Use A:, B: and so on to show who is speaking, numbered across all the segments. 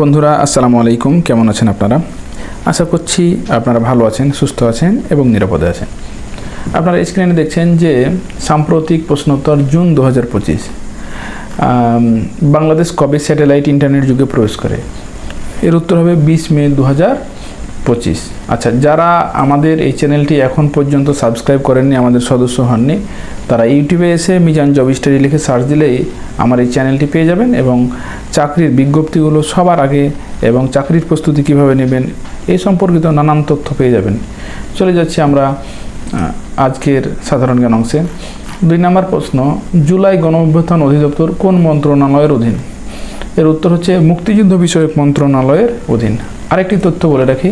A: বন্ধুরা, আসসালামু আলাইকুম। কেমন আছেন আপনারা? আশা করছি আপনারা ভালো আছেন, সুস্থ আছেন এবং নিরাপদে আছেন। আপনারা স্ক্রিনে দেখছেন যে সাম্প্রতিক প্রশ্নোত্তর জুন দু হাজার পঁচিশ বাংলাদেশ কবে স্যাটেলাইট ইন্টারনেট যুগে প্রবেশ করে? এর উত্তর হবে বিশ মে দু হাজার পঁচিশ। আচ্ছা যারা আমাদের এই চ্যানেলটি এখন পর্যন্ত সাবস্ক্রাইব করেননি, আমাদের সদস্য হননি তারা ইউটিউবে এসে মিজান জব স্টাডি লিখে সার্চ দিলেই আমার এই চ্যানেলটি পেয়ে যাবেন এবং চাকরির বিজ্ঞপ্তিগুলো সবার আগে এবং চাকরির প্রস্তুতি কীভাবে নেবেন এই সম্পর্কিত নানান তথ্য পেয়ে যাবেন। চলে যাচ্ছি আমরা আজকের সাধারণ জ্ঞান অংশে। দুই নম্বর প্রশ্ন, জুলাই গণ অভ্যুত্থান অধিদপ্তর কোন মন্ত্রণালয়ের অধীন? এর উত্তর হচ্ছে মুক্তিযুদ্ধ বিষয়ক মন্ত্রণালয়ের অধীন। আরেকটি তথ্য বলে রাখি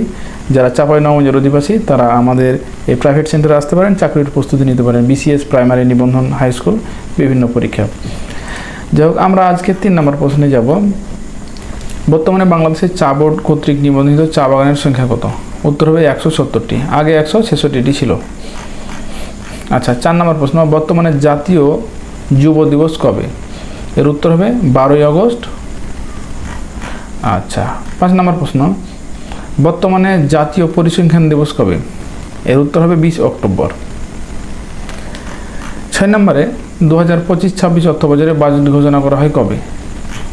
A: যারা চাপাই নবমের অধিবাসী, তারা আমাদের এই প্রাইভেট সেন্টারে আসতে পারেন, চাকরির প্রস্তুতি নিতে পারেন বিসিএস প্রাইমারি নিবন্ধন হাই স্কুল বিভিন্ন পরীক্ষা। যাই হোক, আমরা আজকে তিন নম্বর প্রশ্নে যাব। বর্তমানে বাংলাদেশের চা বোর্ড কর্তৃক নিবন্ধিত চা বাগানের সংখ্যা কত? উত্তর হবে একশো সত্তরটি। আগে একশো ছেষট্টিটি ছিল। আচ্ছা চার নম্বর প্রশ্ন, বর্তমানে জাতীয় যুব দিবস কবে? এর উত্তর হবে বারোই আগস্ট। আচ্ছা পাঁচ নম্বর প্রশ্ন বর্তমানে জাতীয় পরিসংখ্যান দিবস কবে? এর উত্তর হবে বিশ অক্টোবর। ছয় নম্বরে দু হাজার পঁচিশ, ছাব্বিশ অর্থবছরে বাজেট ঘোষণা করা হয় কবে?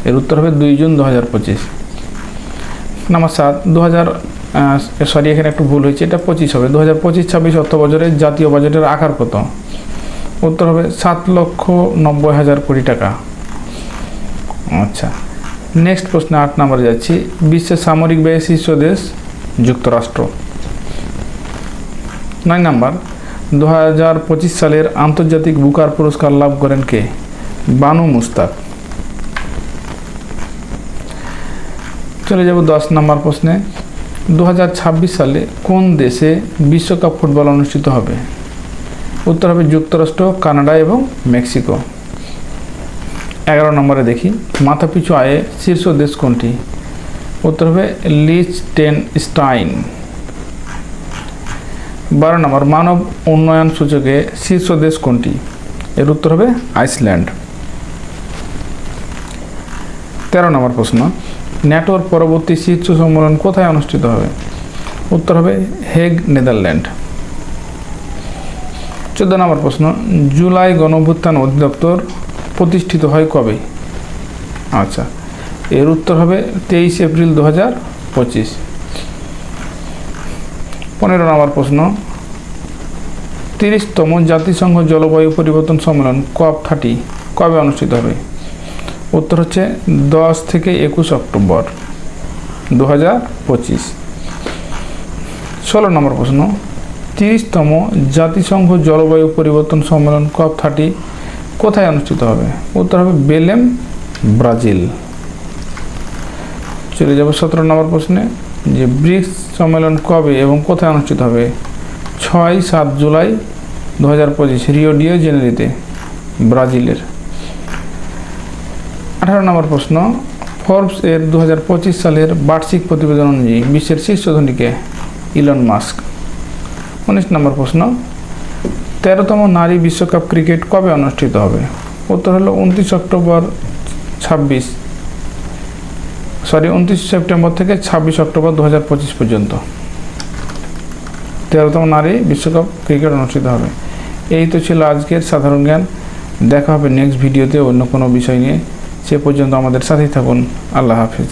A: এর উত্তর হবে দুই জুন দু হাজার পঁচিশ। নাম্বার সাত দু হাজার সরি, এখানে একটু ভুল হয়েছে, এটা পঁচিশ হবে। দু হাজার পঁচিশ, ছাব্বিশ অর্থবছরে জাতীয় বাজেটের আকার কত? উত্তর হবে সাত লক্ষ নব্বই হাজার কোটি টাকা। আচ্ছা। নেক্সট প্রশ্ন আট নম্বরে যাচ্ছি। বিশ্বের সামরিক ব্যয় শীর্ষ দেশ, যুক্তরাষ্ট্র। নয় নাম্বার দু হাজার পঁচিশ সালের আন্তর্জাতিক বুকার পুরস্কার লাভ করেন কে? বানু মুস্তাক। চলে যাব দশ নম্বর প্রশ্নে। দু ছাব্বিশ সালে কোন দেশে বিশ্বকাপ ফুটবল অনুষ্ঠিত হবে? উত্তর হবে যুক্তরাষ্ট্র, কানাডা এবং মেক্সিকো। এগারো নম্বরে দেখি। মাথাপিছু আয়ে শীর্ষ দেশ কোনটি? উত্তর হবে লিচ টেন স্টাইন বারো নম্বর, মানব উন্নয়ন সূচকে শীর্ষ দেশ কোনটি? এর উত্তর হবে আইসল্যান্ড। তেরো নম্বর প্রশ্ন, ন্যাটোর পরবর্তী শীর্ষ সম্মেলন কোথায় অনুষ্ঠিত হবে? উত্তর হবে হেগ, নেদারল্যান্ড। চোদ্দ নম্বর প্রশ্ন, জুলাই গণভ্যুত্থান অধিদপ্তর প্রতিষ্ঠিত হয় কবে? আচ্ছা এর উত্তর হবে তেইশ এপ্রিল দু হাজার পঁচিশ। পনেরো নম্বর প্রশ্ন। তিরিশতম জাতিসংঘ জলবায়ু পরিবর্তন সম্মেলন কপ থার্টি কবে অনুষ্ঠিত হবে? উত্তর হচ্ছে দশ থেকে একুশ অক্টোবর দু হাজার পঁচিশ। ষোলো নম্বর প্রশ্ন। তিরিশতম জাতিসংঘ জলবায়ু পরিবর্তন সম্মেলন কপ থার্টি কোথায় অনুষ্ঠিত হবে? উত্তর হবে বেলেম, ব্রাজিল। চলে যাব সতেরো নম্বর প্রশ্নে। যে ব্রিক্স সম্মেলন কবে এবং কোথায় অনুষ্ঠিত হবে? ছয় সাত জুলাই দু হাজার পঁচিশ, রিও ডিও জেনেরিতে, ব্রাজিলের। আঠারো নম্বর প্রশ্ন, ফোর্বস এর দু হাজার পঁচিশ সালের বার্ষিক প্রতিবেদন অনুযায়ী বিশ্বের শীর্ষ ধনীকে ইলন মাস্ক। উনিশ নম্বর প্রশ্ন তেরোতম নারী বিশ্বকাপ ক্রিকেট কবে অনুষ্ঠিত হবে? উত্তর হলো উনত্রিশ অক্টোবর, ছাব্বিশ। সরি উনত্রিশ সেপ্টেম্বর থেকে ছাব্বিশ অক্টোবর দু হাজার পঁচিশ পর্যন্ত। তেরোতম নারী বিশ্বকাপ ক্রিকেট অনুষ্ঠিত হবে। এই তো ছিল আজকের সাধারণ জ্ঞান। দেখা হবে নেক্সট ভিডিওতে অন্য কোনো বিষয় নিয়ে। সে পর্যন্ত আমাদের সাথেই থাকুন। আল্লাহ হাফিজ।